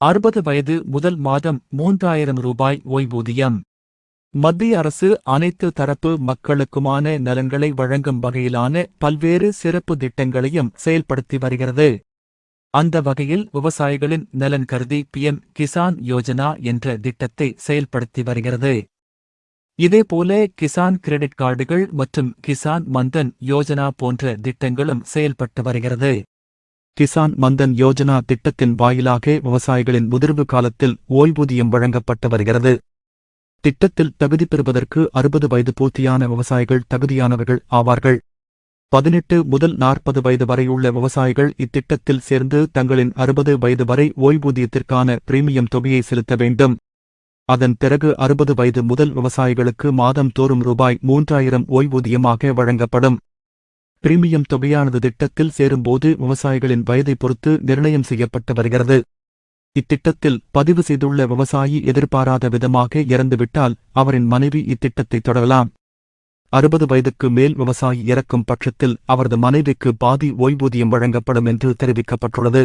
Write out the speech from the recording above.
அறுபது வயது முதல் மாதம் மூன்றாயிரம் ரூபாய் ஓய்வூதியம். மத்திய அரசு அனைத்து தரப்பு மக்களுக்குமான நலன்களை வழங்கும் வகையிலான பல்வேறு சிறப்பு திட்டங்களையும் செயல்படுத்தி வருகிறது. அந்த வகையில் விவசாயிகளின் நலன் கருதி பிஎம் கிசான் யோஜனா என்ற திட்டத்தை செயல்படுத்தி வருகிறது. இதேபோல கிசான் கிரெடிட் கார்டுகள் மற்றும் கிசான் மந்தன் யோஜனா போன்ற திட்டங்களும் செயல்பட்டு வருகிறது. கிசான் மந்தன் யோஜனா திட்டத்தின் வாயிலாக விவசாயிகளின் முதிர்வு காலத்தில் ஓய்வூதியம் வழங்கப்பட்டு வருகிறது. திட்டத்தில் தகுதி பெறுவதற்கு அறுபது வயது பூர்த்தியான விவசாயிகள் தகுதியானவர்கள் ஆவார்கள். பதினெட்டு முதல் நாற்பது வயது வரையுள்ள விவசாயிகள் இத்திட்டத்தில் சேர்ந்து தங்களின் அறுபது வயது வரை ஓய்வூதியத்திற்கான பிரீமியம் தொகையை செலுத்த வேண்டும். அதன் பிறகு அறுபது வயது முதல் விவசாயிகளுக்கு மாதம் தோறும் ரூபாய் மூன்றாயிரம் ஓய்வூதியமாக வழங்கப்படும். பிரீமியம் தொகையானது திட்டத்தில் சேரும்போது விவசாயிகளின் வயதை பொறுத்து நிர்ணயம் செய்யப்பட்டு வருகிறது. இத்திட்டத்தில் பதிவு செய்துள்ள விவசாயி எதிர்பாராத விதமாக இறந்துவிட்டால் அவரின் மனைவி இத்திட்டத்தை தொடரலாம். அறுபது வயதுக்கு மேல் விவசாயி இறக்கும் பட்சத்தில் அவரது மனைவிக்கு பாதி ஓய்வூதியம் வழங்கப்படும் என்று தெரிவிக்கப்பட்டுள்ளது.